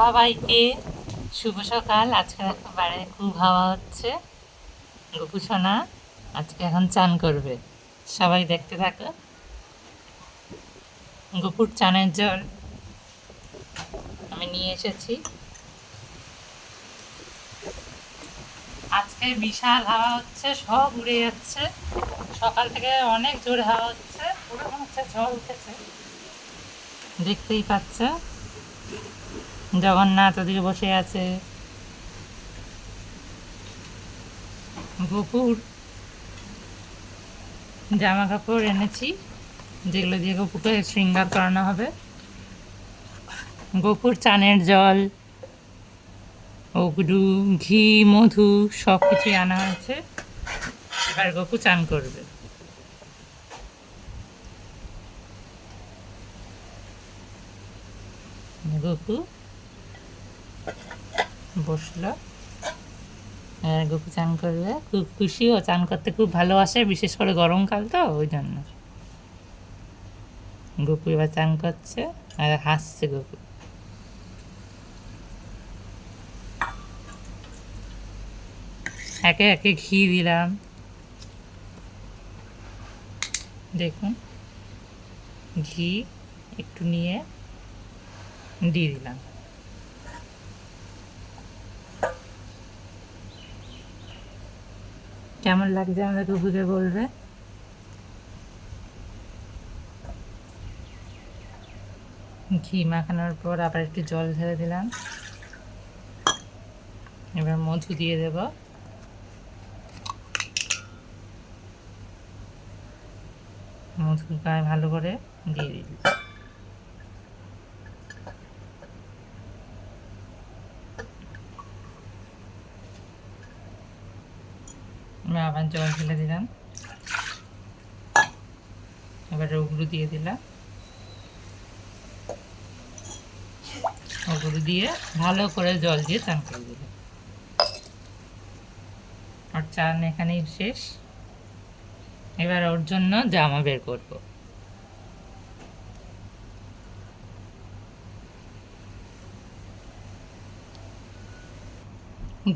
সবাইকে শুভ সকাল। আজকে দেখো বাইরে খুব হাওয়া হচ্ছে। গপু সোনা আজকে এখন চান করবে। সবাই দেখতে থাকো। গপুর চানের জল আমি নিয়ে এসেছি। আজকে বিশাল হাওয়া হচ্ছে, সব উড়ে যাচ্ছে। সকাল থেকে অনেক জোরে হাওয়া হচ্ছে। পুরো মনে হচ্ছে ঝড় উঠেছে। দেখতেই পাচ্ছ। জগন্নাথ ওদিকে বসে আছে। গোপুর জামা কাপড় এনেছি, যেগুলো দিয়ে গোপুকে শৃঙ্গার করানো হবে। গোপুর চানের জল ওগুডু ঘি, মধু সব কিছুই আনা হয়েছে। এবার গোপু চান করবে। গোপু বসল। গোপু চান করলে খুব খুশি ও চান করতে খুব ভালোবাসে, বিশেষ করে গরমকাল তো, ওই জন্য। গোপু এবার চান করছে, আর হাসছে গোপু। একে একে ঘি দিলাম। দেখুন, ঘি একটু নিয়ে দিয়ে দিলাম। কেমন লাগছে আমাদের কুকুরকে বলবে? ঘি মাখানোর পর আবার একটু জল ঢেলে দিলাম। এবার মধু দিয়ে দেব। মধু গায়ে ভালো করে দিয়ে দিল আবার জল ঢেলে দিলাম। এবার ওগুলো দিয়ে দিলাম। ওগুলো দিয়ে ভালো করে জল দিয়ে চান করে দিলাম। আর চান এখানেই শেষ। এবার ওর জন্য জামা বের করব।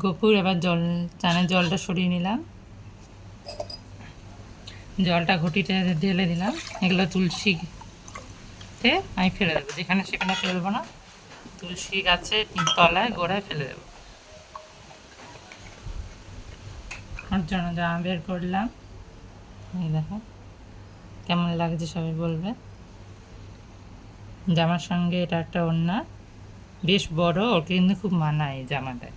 গোপুর এবার জল, চানের জলটা সরিয়ে নিলাম। জলটা ঘটিতে ঢেলে দিলাম। এগুলো তুলসীতে আমি ফেলে দেবো। যেখানে সেখানে ফেলব না। তুলসী গাছে তলায় গোড়ায় ফেলে দেবো। ওর জন্য জামা বের করলাম। এই দেখো, কেমন লাগছে সবাই বলবে। জামার সঙ্গে এটা একটা ওড়না। বেশ বড় ওকে কিন্তু খুব মানায় এই জামাটায়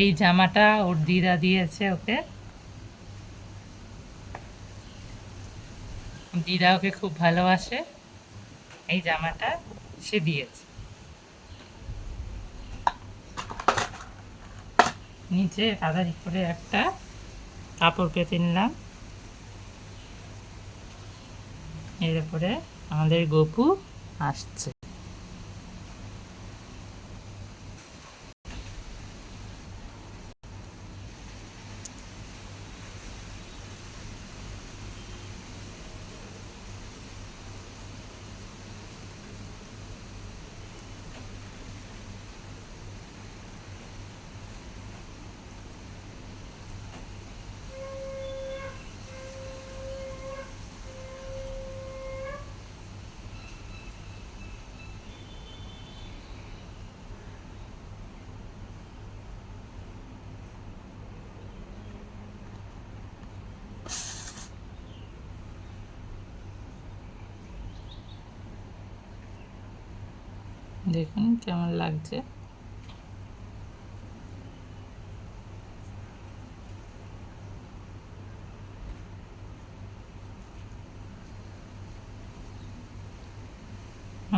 এই জামাটা ওর দিদা দিয়েছে ওকে। দিদা ওকে খুব ভালোবাসে। এই জামাটা সে দিয়েছে। নিচে আদারি করে একটা কাপড় পেতে নিলাম। এর উপরে আমাদের গপু আসছে। দেখুন কেমন লাগছে।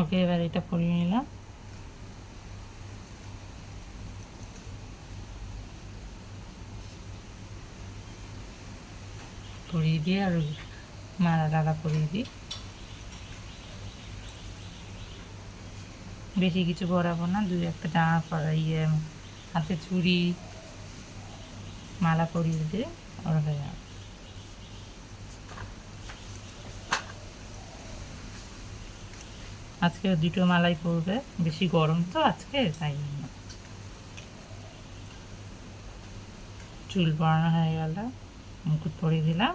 ওকে, এবার এটা পরিয়ে নিলাম। পরিয়ে দিয়ে আর মালা টালা পরিয়ে দিই। বেশি কিছু পরাবো না, দুই একটা জামা পরা ইয়ে হাতে চুড়ি মালা পরিয়ে দিয়ে ওরা হয়ে যাবে। আজকে দুটো মালাই পরবে, বেশি গরম তো আজকে, তাই চুল পরানো হয়ে গেল, মুকুট পরিয়ে দিলাম।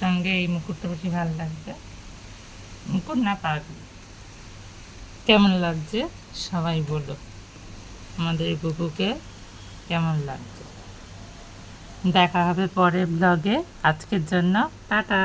সঙ্গে এই মুকুটটা বেশি ভালো লাগবে। মুকুট না পাগল কেমন লাগছে? সবাই বলো। আমাদের গুকুকে কেমন লাগছে? দেখা হবে পরের ব্লগে আজকের জন্য টাটা।